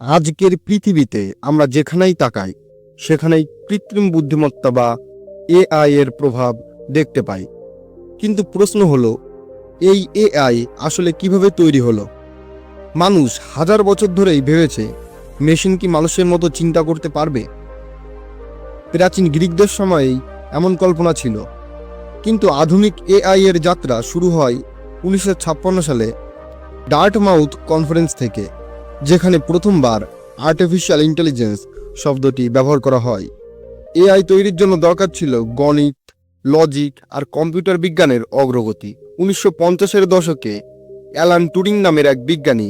আজকের পৃথিবীতে আমরা যেখানেই তাকাই, সেখানেই কৃত্রিম বুদ্ধিমত্তা বা এআই এর প্রভাব দেখতে পাই। কিন্তু প্রশ্ন হলো, এই এআই আসলে কীভাবে তৈরি হলো? মানুষ হাজার বছর ধরেই ভেবেছে, মেশিন কি মানুষের মতো চিন্তা করতে পারবে? প্রাচীন গ্রিকদের সময়েই এমন কল্পনা ছিল। কিন্তু আধুনিক এআই এর যাত্রা শুরু হয় উনিশশো ছাপ্পান্ন সালে ডার্ট মাউথ কনফারেন্স থেকে। যেখানে প্রথমবার আর্টিফিশিয়াল ইন্টেলিজেন্স শব্দটি ব্যবহার করা হয়। এআই তৈরির জন্য দরকার ছিল গণিত লজিক আর কম্পিউটার বিজ্ঞানের অগ্রগতি। উনিশশো পঞ্চাশের দশকে অ্যালান টুরিং নামের এক বিজ্ঞানী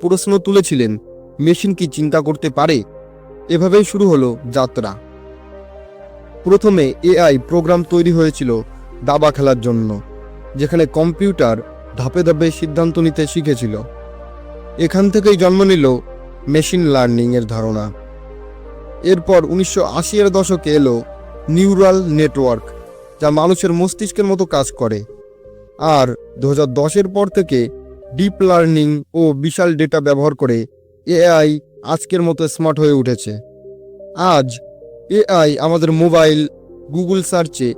প্রশ্ন তুলেছিলেন, মেশিন কি চিন্তা করতে পারে? এভাবেই শুরু হলো যাত্রা। প্রথমে এআই প্রোগ্রাম তৈরি হয়েছিল দাবা খেলার জন্য, যেখানে কম্পিউটার ধাপে ধাপে সিদ্ধান্ত নিতে শিখেছিল। এখান থেকেই জন্ম নিল মেশিন লার্নিং এর ধারণা। এরপর উনিশশো আশি এর দশকে এলো নিউরাল নেটওয়ার্ক, যা মানুষের মস্তিষ্কের মতো কাজ করে। আর দু হাজার দশের পর থেকে ডিপ লার্নিং ও বিশাল ডেটা ব্যবহার করে এআই আজকের মতো স্মার্ট হয়ে উঠেছে। আজ এআই আমাদের মোবাইল, গুগল সার্চে,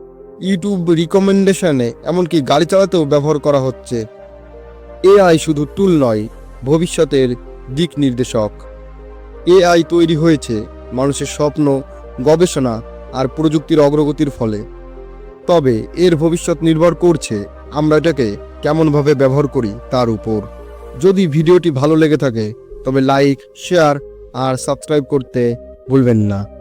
ইউটিউব রিকমেন্ডেশনে, এমনকি গাড়ি চালাতেও ব্যবহার করা হচ্ছে। এআই শুধু টুল নয় ভবিষ্যতের দিক নির্দেশক। এআই তৈরি হয়েছে মানুষের স্বপ্ন, গবেষণা আর প্রযুক্তির অগ্রগতির ফলে। তবে এর ভবিষ্যৎ নির্ভর করছে আমরা এটাকে কেমনভাবে ব্যবহার করি তার উপর। যদি ভিডিওটি ভালো লেগে থাকে তবে লাইক, শেয়ার আর সাবস্ক্রাইব করতে ভুলবেন না।